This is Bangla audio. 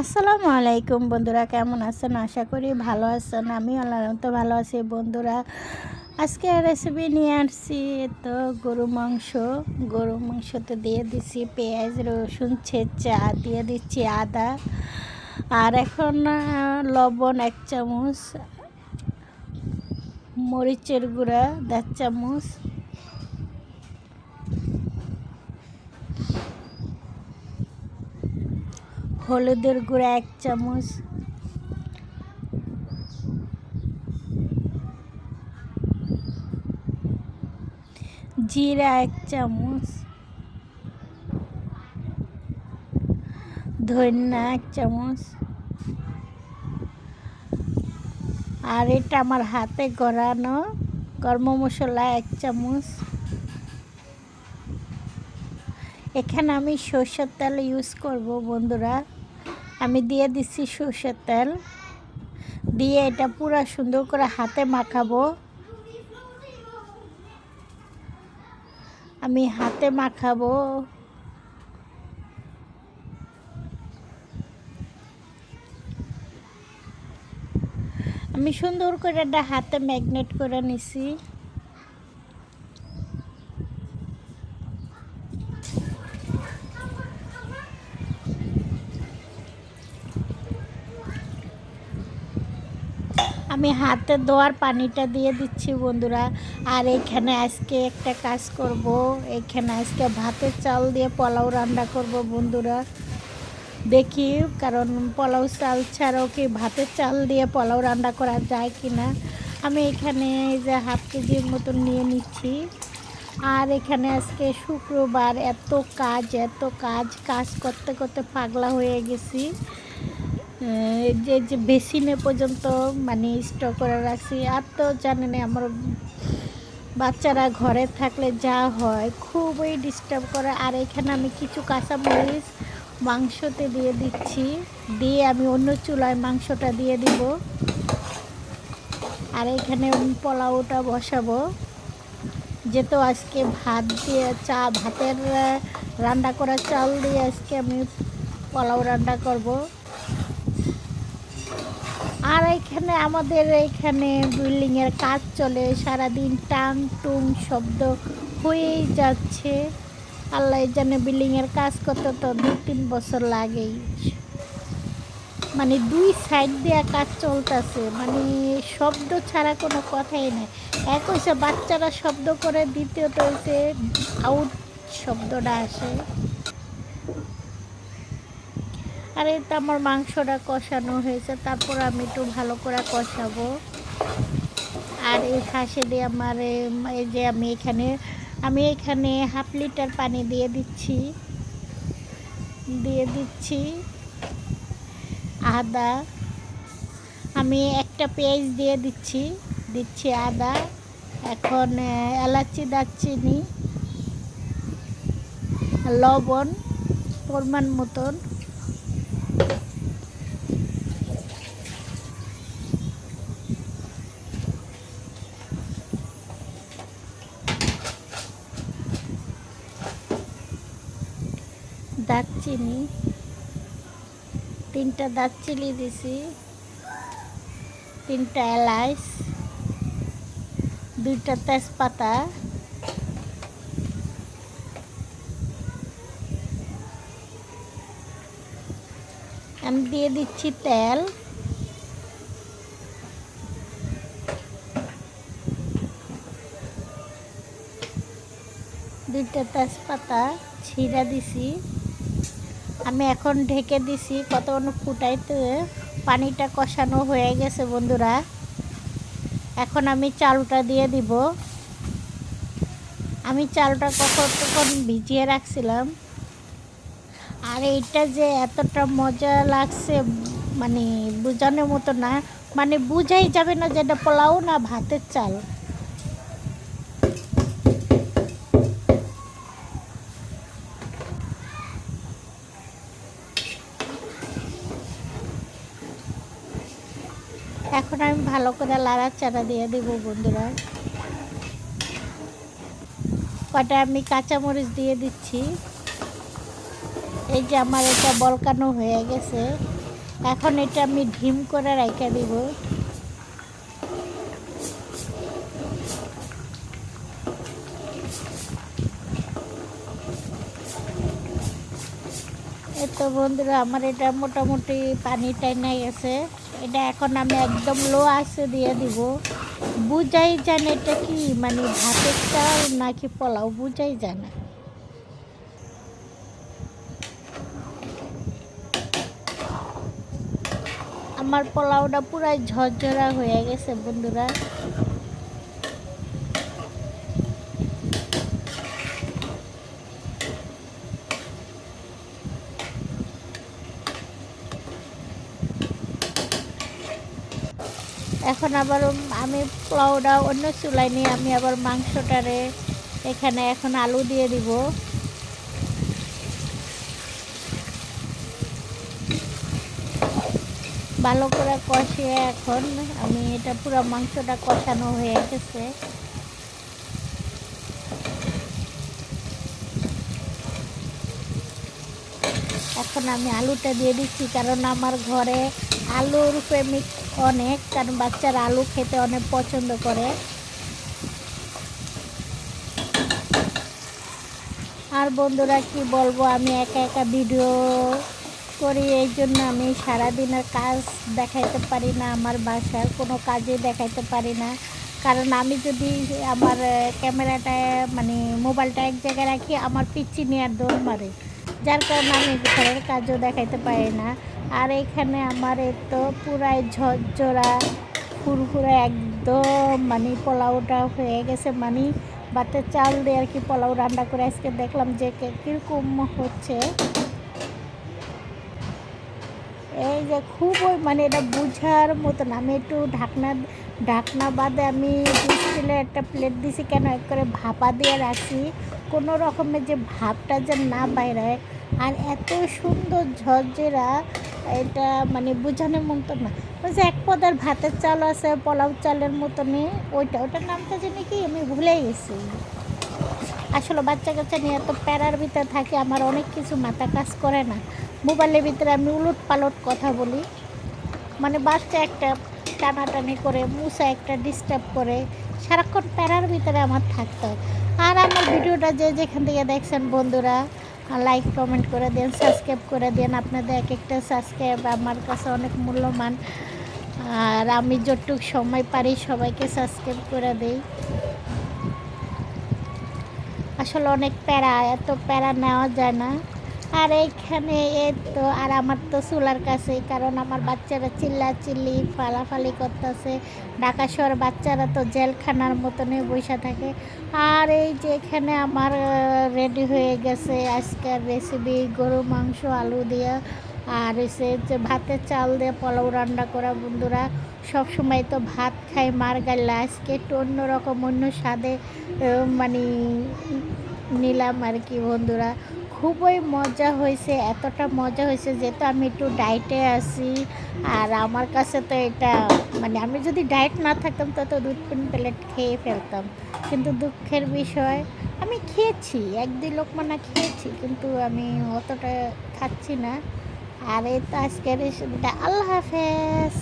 আসসালামু আলাইকুম বন্ধুরা, কেমন আছেন? আশা করি ভালো আছেন। আমি তো ভালো আছি বন্ধুরা। আজকে রেসিপি নিয়ে আসছি, তো গরু মাংস। গরু মাংস তো দিয়ে দিচ্ছি পেঁয়াজ, রসুন, ছেঁচা, দিয়ে দিচ্ছি আদা। আর এখন লবণ এক চামচ, মরিচের গুঁড়া দেড় চামচ। হলুদের গুঁড়া এক চামচ। জিরা এক চামচ। ধন্যা এক চামচ। আর এটা আমার হাতে গড়ানো গরম মশলা এক চামচ। এখানে আমি সর্ষের তেল ইউজ করব বন্ধুরা। আমি দিয়ে দিচ্ছি সর্ষের তেল। দিয়ে এটা পুরো সুন্দর করে হাতে মাখাবো। আমি হাতে মাখাবো। আমি সুন্দর করে এটা হাতে ম্যাগনেট করে নিছি। আমি হাতে ধোয়ার পানিটা দিয়ে দিচ্ছি বন্ধুরা। আর এখানে আজকে একটা কাজ করব। এখানে আজকে ভাতের চাল দিয়ে পোলাও রান্না করব বন্ধুরা। দেখি, কারণ পোলাও চাল ছাড়াও কি ভাতের চাল দিয়ে পোলাও রান্না করা যায় কি না আমি এখানে এই যে হাফ কেজির মতন নিয়ে নিচ্ছি। আর এখানে আজকে শুক্রবার, এত কাজ এত কাজ কাজ করতে করতে পাগলা হয়ে গেছি। যে যে বেসিনে পর্যন্ত মানে স্টক করে রাখছি আর তো জানেন আমার বাচ্চারা ঘরে থাকলে যা হয়, খুবই ডিস্টার্ব করে। আর এখানে আমি কিছু কাঁচা কাঁচামরিচ মাংসতে দিয়ে দিচ্ছি। দিয়ে আমি অন্য চুলায় মাংসটা দিয়ে দিব। আর এখানে পোলাওটা বসাবো। যেহেতু আজকে ভাত দিয়ে চা, ভাতের রান্না করা চাল দিয়ে আজকে আমি পোলাও রান্না করব। আর এখানে আমাদের এখানে বিল্ডিংয়ের কাজ চলে। সারাদিন টাং টুং শব্দ হয়েই যাচ্ছে। আল্লাহ জানে বিল্ডিংয়ের কাজ করতে তো দু তিন বছর লাগেই। মানে দুই সাইড দিয়ে কাজ চলতেছে। মানে শব্দ ছাড়া কোনো কথাই নেই। এক হচ্ছে বাচ্চারা শব্দ করে, দ্বিতীয়ত হচ্ছে আউট শব্দটা আসে। আর এই তো আমার মাংসটা কষানো হয়েছে, তারপর আমি একটু ভালো করে কষাবো। আর এই হাঁসে দিয়ে আমার, এই যে আমি এখানে আমি এখানে হাফ লিটার পানি দিয়ে দিচ্ছি। দিয়ে দিচ্ছি আদা। আমি একটা পেঁয়াজ দিয়ে দিচ্ছি দিচ্ছি আদা, এখন এলাচি, দারচিনি, লবণ, পরিমাণ মতন। দারচিনি তিনটা দারচিনি দিছি। তিনটা এলাচ দুইটা তেজপাতা। আমি দিয়ে দিচ্ছি তেল। দুইটা তেজপাতা ছিঁড়া দিছি। আমি এখন ঢেকে দিছি, কতক্ষণ ফুটাইতে পানিটা কষানো হয়ে গেছে বন্ধুরা। এখন আমি চালটা দিয়ে দিব। আমি চালটা কখন কতক্ষণ ভিজিয়ে রাখছিলাম। আর এইটা যে এতটা মজা লাগছে মানে বোঝানোর মতো না। মানে বুঝাই যাবে না যে এটা পোলাও না ভাতের চাল। এখন আমি ভালো করে লাড়াচাড়া দিয়ে দিব বন্ধুরা। কটা আমি কাঁচামরিচ দিয়ে দিচ্ছি। এই যে আমার এটা বলকানো হয়ে গেছে। এখন এটা আমি ঢিম করে রাইখা দিব। তো বন্ধুরা, আমার এটা মোটামুটি পানি টাইনা গেছে। এটা এখন আমি একদম লো আসে দিয়ে দিব। বুঝাই জানে এটা কি? মানে ভাতের চাল নাকি পোলাও? বুঝাই জানে। আমার পোলাওটা পুরাই ঝরঝরা হয়ে গেছে, বন্ধুরা। এখন আবার আমি পোলাওটা অন্য চুলাই নিয়ে আমি আবার মাংসটারে এখানে এখন আলু দিয়ে দিব। ভালো করে কষিয়ে এখন আমি এটা পুরো মাংসটা কষানো হয়ে গেছে। এখন আমি আলুটা দিয়ে দিচ্ছি, কারণ আমার ঘরে আলুর প্রেমিক অনেক, কারণ বাচ্চারা আলু খেতে অনেক পছন্দ করে। আর বন্ধুরা, কি বলব, আমি একা একা ভিডিও করি, এই জন্য আমি সারাদিনের কাজ দেখাইতে পারি না, আমার বাসার কোনো কাজে দেখাইতে পারি না। কারণ আমি যদি আমার ক্যামেরাটা মানে মোবাইলটা এক জায়গায় রাখি, আমার পিচ্ছি নিয়ে আর দৌড় মারে। যার কারণে আমি ঘরের কাজও দেখাইতে পারি না। আর এখানে আমার তো পুরাই ঝরঝরা, ফুরফুরে একদম মানে পোলাওটা হয়ে গেছে। মানে বাতের চাল দিয়ে আর কি পোলাও রান্না করে আজকে দেখলাম যে কীরকম হচ্ছে। এই যে খুবই মানে এটা বুঝার মতন, আমি একটু ঢাকনা ঢাকনা বাদে আমি স্টিলের একটা প্লেট দিছি কেন? এক করে ভাপা দিয়ে রাখি কোনো রকমের যে ভাবটা যে না বাইরে আর এত সুন্দর ঝরঝেরা, এটা মানে বোঝানোর মতো না। যে এক পদের ভাতের চাল আছে, পোলাও চালের মতনই, ওইটা, ওটার নামটা জানি কি, আমি ভুলে গেছি। আসলে বাচ্চা কাচ্চা নিয়ে এত প্যারার ভিতরে থাকে, আমার অনেক কিছু মাথা কাজ করে না। মোবাইলের ভিতরে আমি উলট পালট কথা বলি। মানে বাচ্চা একটা টানাটানি করে মুসা একটা ডিস্টার্ব করে, সারাক্ষণ প্যারার ভিতরে আমার থাকতে হয়। আর আমার ভিডিওটা যে যেখান থেকে দেখছেন বন্ধুরা লাইক কমেন্ট করে দেন সাবস্ক্রাইব করে দেন। আপনাদের এক একটা সাবস্ক্রাইব আমার কাছে অনেক মূল্যবান। আর আমি যতটুক সময় পারি সবাইকে সাবস্ক্রাইব করে দেই। আসলে অনেক প্যারা, এত প্যারা নেওয়া যায় না। আর এইখানে এই তো আর আমার তো চুলার কাছেই, কারণ আমার বাচ্চারা চিল্লা চিল্লি ফালাফালি করতেছে। ঢাকা শহর বাচ্চারা তো জেলখানার মতনই বসে থাকে। আর এই যে এখানে আমার রেডি হয়ে গেছে আজকের রেসিপি গরু, মাংস, আলু দিয়ে। আর এসে যে ভাতের চাল দিয়ে পোলাও রান্না করা বন্ধুরা। সব সময় তো ভাত খাই মার গাল্লা আজকে একটু অন্যরকম, অন্য স্বাদে মানে নিলাম আর কি বন্ধুরা। খুবই মজা হয়েছে, এতটা মজা হয়েছে যেহেতু আমি একটু ডায়েটে আছি। আর আমার কাছে তো এটা মানে আমি যদি ডায়েট না থাকতাম তত দুধ তিন প্লেট খেয়ে ফেলতাম। কিন্তু দুঃখের বিষয়, আমি খেয়েছি এক দুই লোক মানে খেয়েছি, কিন্তু আমি অতটা খাচ্ছি না। আর এই তো আজকের রেসিপিটা আল্লাহ হাফেজ।